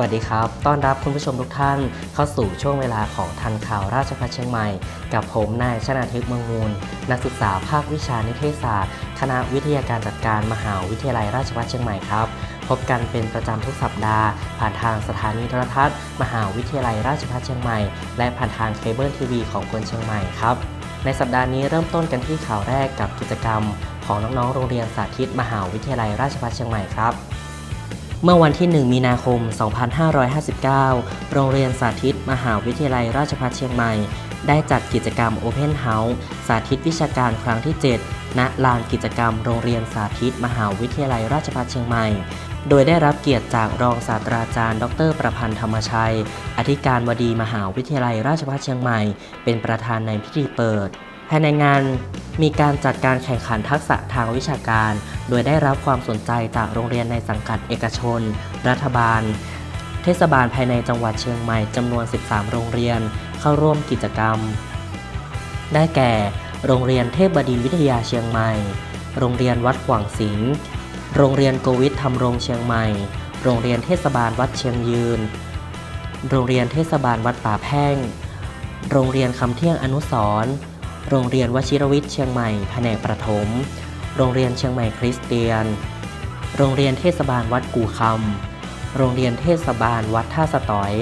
วัสดีครับ ต้อนรับคุณผู้ชมทุกท่านเข้าสู่ช่วงเวลาของทันข่าวราชพัฒเชียงใหม่ กับผมนายชนาทิพย์เมืองมูล นักศึกษาภาควิชานิเทศศาสตร์ คณะวิทยาการจัดการมหาวิทยาลัยราชภัฏเชียงใหม่ครับ พบกันเป็นประจำทุกสัปดาห์ ผ่านทางสถานีโทรทัศน์ มหาวิทยาลัยราชภัฏเชียงใหม่ และผ่านทางเคเบิลทีวีของคนเชียงใหม่ครับ ในสัปดาห์นี้เริ่มต้นกันที่ข่าวแรกกับกิจกรรม ของน้องๆ โรงเรียนสาธิต มหาวิทยาลัยราชภัฏเชียงใหม่ครับ เมื่อวันที่ 1 มีนาคม 2559 โรงเรียนสาธิต มหาวิทยาลัยราชภัฏเชียงใหม่ ได้จัดกิจกรรม Open House สาธิตวิชาการครั้งที่ 7 ณ ลานกิจกรรมโรงเรียนสาธิต มหาวิทยาลัยราชภัฏเชียงใหม่ โดยได้รับเกียรติจากรองศาสตราจารย์ ดร ประพันธ์ธรรมชัย อธิการบดีมหาวิทยาลัยราชภัฏเชียงใหม่ เป็นประธานในพิธีเปิด ภายในงานมีการจัดการแข่งขันทักษะทางวิชาการ โดยได้รับความสนใจจากโรงเรียนในสังกัดเอกชน รัฐบาล เทศบาลภายในจังหวัดเชียงใหม่จำนวน 13 โรงเรียนเข้าร่วมกิจกรรม ได้แก่ โรงเรียนเทพบดินวิทยาเชียงใหม่ โรงเรียนวัดขวางสิงห์โรงเรียนโกวิทธรรมรงเชียงใหม่ โรงเรียนเทศบาลวัดเชียงยืน โรงเรียนเทศบาลวัดป่าแพ่ง โรงเรียนคำเที่ยงอนุสรณ์ โรงเรียนวชิรวิทย์เชียงใหม่แผนกประถม โรงเรียนเชียงใหม่คริสเตียน โรงเรียนเทศบาลวัดกู่คำ โรงเรียนเทศบาลวัดท่าสตอย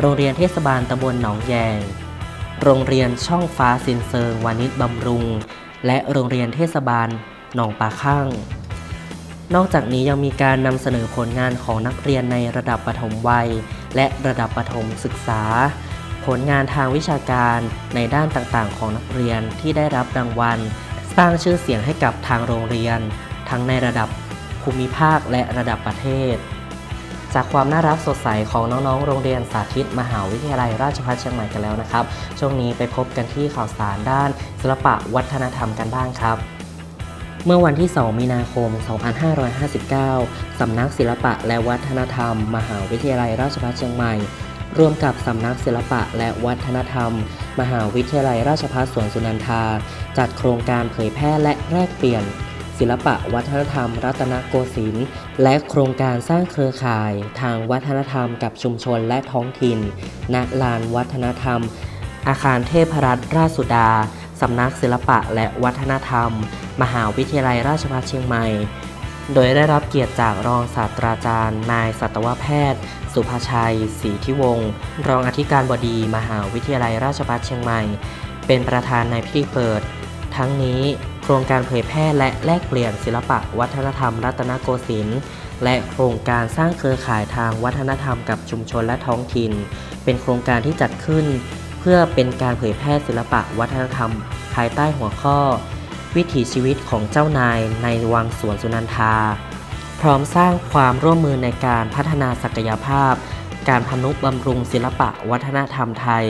โรงเรียนเทศบาลตำบลหนองแยง โรงเรียนช่องฟ้าสินเซิงวานิชบำรุง และโรงเรียนเทศบาลหนองปลาข้าง นอกจากนี้ยังมีการนำเสนอผลงานของนักเรียนในระดับปฐมวัย และระดับประถมศึกษา ผลงานทางวิชาการในด้านต่างๆ ของนักเรียนที่ได้รับรางวัล สร้างชื่อเสียงให้กับทางโรงเรียน ทั้งในระดับภูมิภาคและระดับประเทศ จากความน่ารักสดใสของน้องๆ โรงเรียนสาธิตมหาวิทยาลัยราชภัฏเชียงใหม่กันแล้วนะครับ ช่วงนี้ไปพบกันที่ข่าวสารด้านศิลปะวัฒนธรรมกันบ้างครับเมื่อวันที่ 2 มีนาคม 2559 สำนักศิลปะและวัฒนธรรม มหาวิทยาลัยราชภัฏเชียงใหม่ ร่วมกับสำนักศิลปะและวัฒนธรรม มหาวิทยาลัยราชภัฏสวนสุนันทา จัดโครงการเผยแพร่และแลกเปลี่ยน ศิลปะวัฒนธรรม รัตนโกสินทร์และโครงการสร้างเครือข่าย ทางวัฒนธรรมกับชุมชนและท้องถิ่นณลานวัฒนธรรม อาคารเทพรัตนราชสุดาสำนักศิลปะและวัฒนธรรม มหาวิทยาลัยราชภัฏเชียงใหม่ โดยได้รับเกียรติจากรองศาสตราจารย์ นายสัตวแพทย์ สุภาชัยศรีทิวงศ์รองอธิการบดีมหาวิทยาลัยราชภัฏเชียงใหม่ เป็นประธานในพิธีเปิด ทั้งนี้โครงการเผยแพร่และแลกเปลี่ยนศิลปะวัฒนธรรมรัตนโกสินทร์และโครงการสร้างเครือข่ายทางวัฒนธรรมกับชุมชนและท้องถิ่น เป็นโครงการที่จัดขึ้น เพื่อเป็นการเผยแพร่ศิลปะวัฒนธรรม ภายใต้หัวข้อ วิถีชีวิตของเจ้านายในวังสวนสุนันทา พร้อมสร้างความร่วมมือในการพัฒนาศักยภาพ การพนุบำรุงศิลปะวัฒนธรรมไทย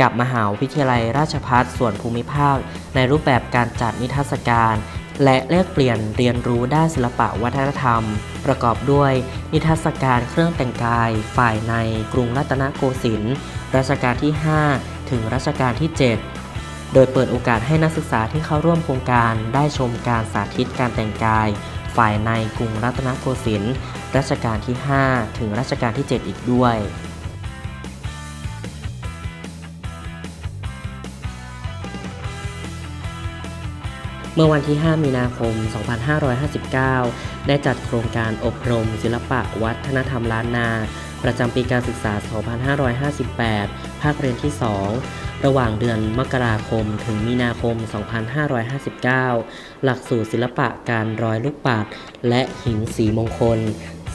กับมหาวิทยาลัยราชภัฏส่วนภูมิภาค ในรูปแบบการจัดนิทรรศการ และแลกเปลี่ยนเรียนรู้ด้านศิลปะวัฒนธรรม ประกอบด้วย นิทรรศการเครื่องแต่งกาย ฝ่ายในกรุงรัตนโกสินทร์รัชกาลที่ 5 ถึงรัชกาลที่ 7 โดยเปิดโอกาสให้นักศึกษาที่เข้าร่วมโครงการได้ชมการสาธิตการแต่งกาย ฝ่ายในกรุงรัตนโกสินทร์รัชกาลที่ 5 ถึงรัชกาลที่ 7 อีกด้วยเมื่อวันที่ 5 มีนาคม 2559 ได้จัดโครงการอบรม ศิลปะวัฒนธรรมล้านนา ประจำปีการศึกษา 2558 ภาคเรียนที่ 2 ระหว่างเดือนมกราคมถึงมีนาคม 2559 หลักสูตรศิลปะการร้อยลูกปัดและหินสีมงคล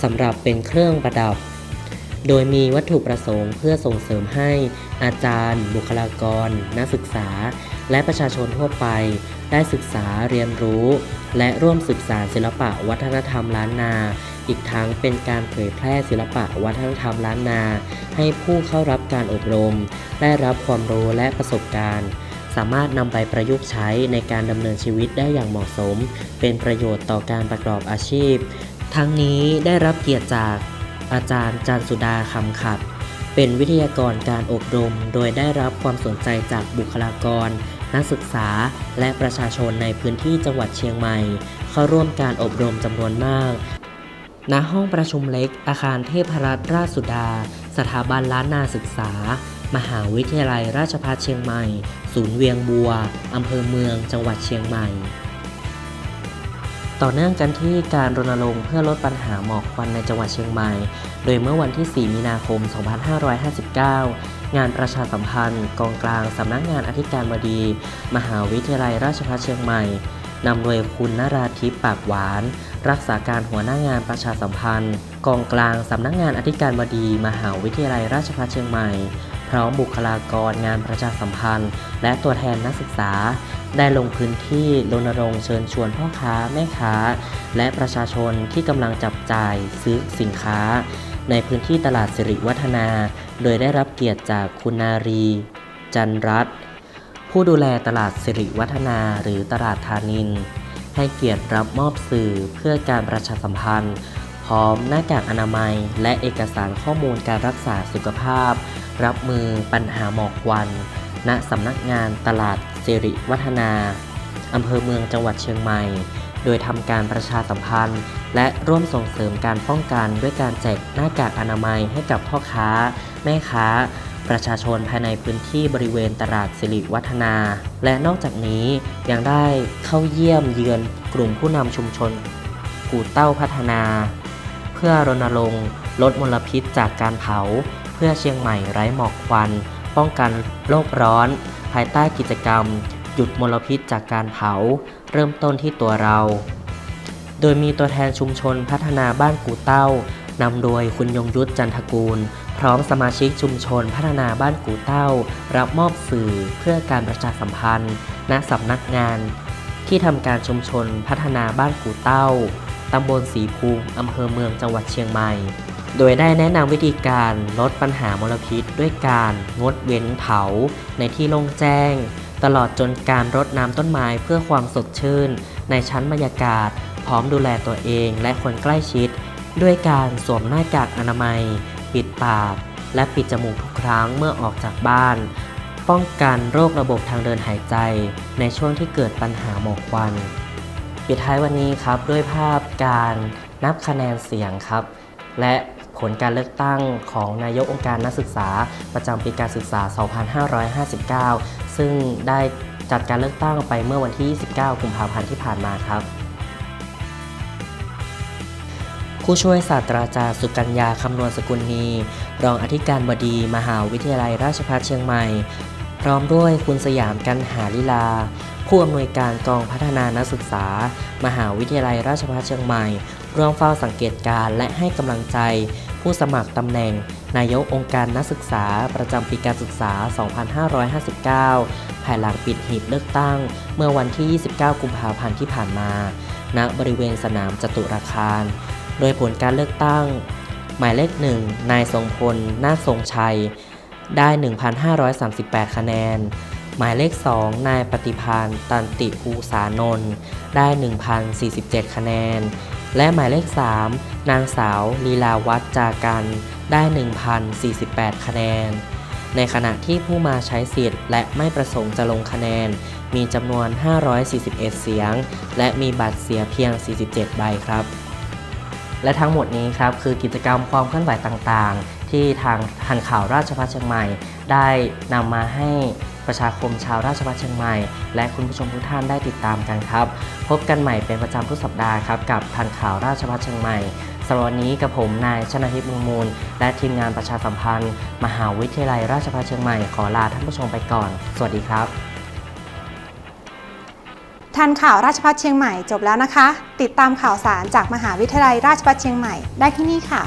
สำหรับเป็นเครื่องประดับ โดยมีวัตถุประสงค์เพื่อส่งเสริมให้อาจารย์ บุคลากร นักศึกษา และประชาชนทั่วไป ได้ศึกษาเรียนรู้ และร่วมศึกษาศิลปะวัฒนธรรมล้านนา อีกทั้งเป็นการเผยแพร่ศิลปะวัฒนธรรมล้านนา ให้ผู้เข้ารับการอบรม ได้รับความรู้และประสบการณ์ สามารถนำไปประยุกต์ใช้ในการดำเนินชีวิตได้อย่างเหมาะสม เป็นประโยชน์ต่อการประกอบอาชีพ ทั้งนี้ได้รับเกียรติจากอาจารย์จันสุดาคำขัด เป็นวิทยากรการอบรม โดยได้รับความสนใจจากบุคลากร นักศึกษา และประชาชนในพื้นที่จังหวัดเชียงใหม่ เข้าร่วมการอบรมจำนวนมาก ณห้องประชุมเล็กอาคารเทพรัตนราชสุดา สถาบันล้านนาศึกษา มหาวิทยาลัยราชภัฏเชียงใหม่ ศูนย์เวียงบัว อำเภอเมือง จังหวัดเชียงใหม่ ต่อเนื่องกันที่การรณรงค์เพื่อลดปัญหาหมอกควันในจังหวัดเชียงใหม่ โดยเมื่อวันที่ 4 มีนาคม 2559งานประชาสัมพันธ์กองกลางสำนักงานอธิการบดี มหาวิทยาลัยราชภัฏเชียงใหม่นำโดยคุณนราธิปปากหวาน รักษาการหัวหน้างานประชาสัมพันธ์ กองกลางสำนักงานอธิการบดี มหาวิทยาลัยราชภัฏเชียงใหม่ พร้อมบุคลากรงานประชาสัมพันธ์ และตัวแทนนักศึกษา ได้ลงพื้นที่รณรงค์เชิญชวนพ่อค้าแม่ค้า และประชาชนที่กำลังจับจ่ายซื้อสินค้า ในพื้นที่ตลาดสิริวัฒนา โดยได้รับเกียรติจากคุณนารี จันรัตน์ผู้ดูแลตลาดสิริวัฒนาหรือตลาดธานิน ให้เกียรติรับมอบสื่อเพื่อการประชาสัมพันธ์ พร้อมหน้ากากอนามัย และเอกสารข้อมูลการรักษาสุขภาพ รับมือปัญหาหมอกควัน ณสำนักงานตลาดสิริวัฒนาอำเภอเมืองจังหวัดเชียงใหม่ โดยทำการประชาสัมพันธ์ และร่วมส่งเสริมการป้องกันด้วยการแจกหน้ากากอนามัยให้กับพ่อค้า แม่ค้า ประชาชนภายในพื้นที่บริเวณตลาดสิริวัฒนา และนอกจากนี้ยังได้เข้าเยี่ยมเยือนกลุ่มผู้นำชุมชน กู่เต้าพัฒนา เพื่อรณรงค์ลดมลพิษจากการเผา เพื่อเชียงใหม่ไร้หมอกควัน ป้องกันโลกร้อน ภายใต้กิจกรรม หยุดมลพิษจากการเผา เริ่มต้นที่ตัวเรา โดยมีตัวแทนชุมชนพัฒนาบ้านกู่เต้านำโดยคุณยงยุทธจันทกูล พร้อมสมาชิกชุมชนพัฒนาบ้านกู่เต้า รับมอบสื่อเพื่อการประชาสัมพันธ์ ณสำนักงาน ที่ทำการชุมชนพัฒนาบ้านกู่เต้าตำบลสีภูมิอำเภอเมืองจังหวัดเชียงใหม่ โดยได้แนะนำวิธีการลดปัญหามลพิษ ด้วยการงดเว้นเผา ในที่โล่งแจ้ง ตลอดจนการรดน้ำต้นไม้เพื่อความสดชื่น ในชั้นบรรยากาศ พร้อมดูแลตัวเองและคนใกล้ชิด ด้วยการสวมหน้ากากอนามัย ปิดปาก และปิดจมูกทุกครั้งเมื่อออกจากบ้าน ป้องกันโรคระบบทางเดินหายใจ ในช่วงที่เกิดปัญหาหมอกควัน ปิดท้ายวันนี้ครับด้วยภาพการนับคะแนนเสียงครับ และผลการเลือกตั้งของนายกองค์การนักศึกษาประจำปีการศึกษา 2559 ซึ่งได้จัดการเลือกตั้งไปเมื่อวันที่ 29 กุมภาพันธ์ที่ผ่านมาครับ ผู้ช่วยศาสตราจารย์สุกัญญาคำนวณสกุลนีรองอธิการบดีมหาวิทยาลัยราชภัฏเชียงใหม่ พร้อมด้วยคุณสยามกันหาลิลา ผู้อำนวยการกองพัฒนานักศึกษา มหาวิทยาลัยราชภัฏเชียงใหม่ร่วมเฝ้าสังเกตการและให้กำลังใจ ผู้สมัครตำแหน่ง นายกองค์การนักศึกษาประจำปีการศึกษา 2559 ภายหลังปิดหีบเลือกตั้ง เมื่อวันที่ 29 กุมภาพันธ์ที่ผ่านมา ณ บริเวณสนามจตุราคาร โดยผลการเลือกตั้ง หมายเลขหนึ่งนายทรงพล นาทรงชัย ได้ 1,538 คะแนน หมายเลข 2 นายปฏิพานตันติภูสานนท์ได้ 1,047 คะแนน และหมายเลข 3 นางสาวลีลาวัฒจากัน ได้ 1,048 คะแนน ในขณะที่ผู้มาใช้สิทธิ์ และไม่ประสงค์จะลงคะแนน มีจำนวน 541 เสียง และมีบัตรเสียเพียง 47 ใบครับ และทั้งหมดนี้ครับคือกิจกรรมความเคลื่อนไหวต่างๆ ที่ทางทันข่าวราชภัฏเชียงใหม่ ได้นำมาให้ประชาคมชาวราชภัฏเชียงใหม่ และคุณผู้ชมทุกท่านได้ติดตามกันครับ พบกันใหม่เป็นประจำทุกสัปดาห์ครับกับทันข่าวราชภัฏเชียงใหม่สำหรับวันนี้กับผมนายชนาทิพย์มุงมูล และทีมงานประชาสัมพันธ์ มหาวิทยาลัยราชภัฏเชียงใหม่ขอลาท่านผู้ชมไปก่อน สวัสดีครับ ทันข่าวราชพัฒเชียงใหม่จบแล้วนะคะ ติดตามข่าวสารจากมหาวิทยาลัยราชภัฏเชียงใหม่ได้ที่นี่ค่ะ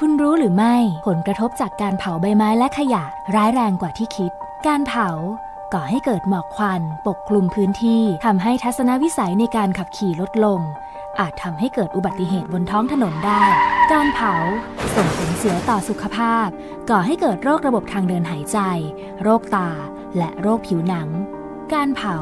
คุณรู้หรือไม่ผลกระทบจากการเผาใบไม้และขยะร้ายแรงกว่าที่คิด การเผาก่อให้เกิดหมอกควัน ปกคลุมพื้นที่ทำให้ทัศนวิสัยในการขับขี่ลดลง อาจทำให้เกิดอุบัติเหตุบนท้องถนนได้ การเผาส่งผลเสียต่อสุขภาพ ก่อให้เกิดโรคระบบทางเดินหายใจ โรคตา และโรคผิวหนัง การเผา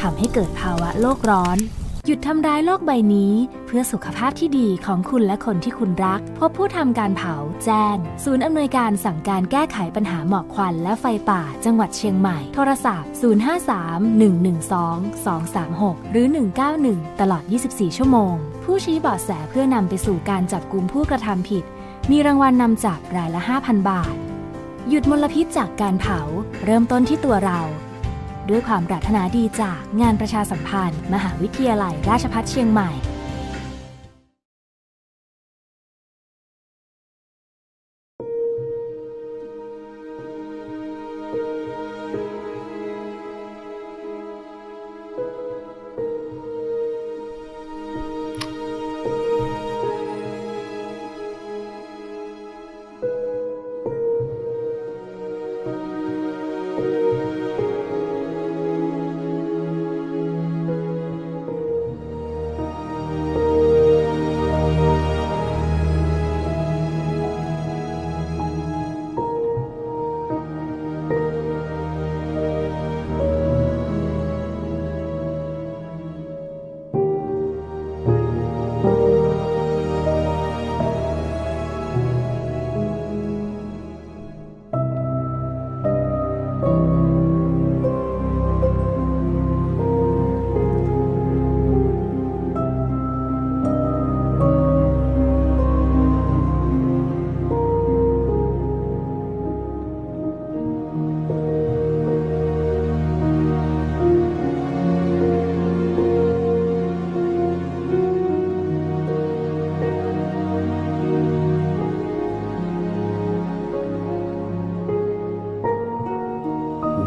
ทำให้เกิดภาวะโลกร้อน หยุดทำร้ายโลกใบนี้เพื่อสุขภาพที่ดีของคุณและคนที่คุณรัก พบผู้ทำการเผาแจ้ง ศูนย์อำนวยการสั่งการแก้ไขปัญหาหมอกควันและไฟป่า จังหวัดเชียงใหม่ โทรศัพท์ 053-112-236 หรือ 191 ตลอด 24 ชั่วโมง ผู้ชี้เบาะแสเพื่อนำไปสู่การจับกลุ่มผู้กระทำผิด มีรางวัลนำจับรายละ 5,000 บาท หยุดมลพิษจากการเผา เริ่มต้นที่ตัวเรา ด้วยความปรารถนาดีจากงานประชาสัมพันธ์ มหาวิทยาลัยราชภัฏเชียงใหม่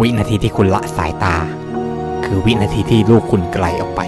วินาทีที่คุณละสายตา คือวินาทีที่ลูกคุณไกลออกไป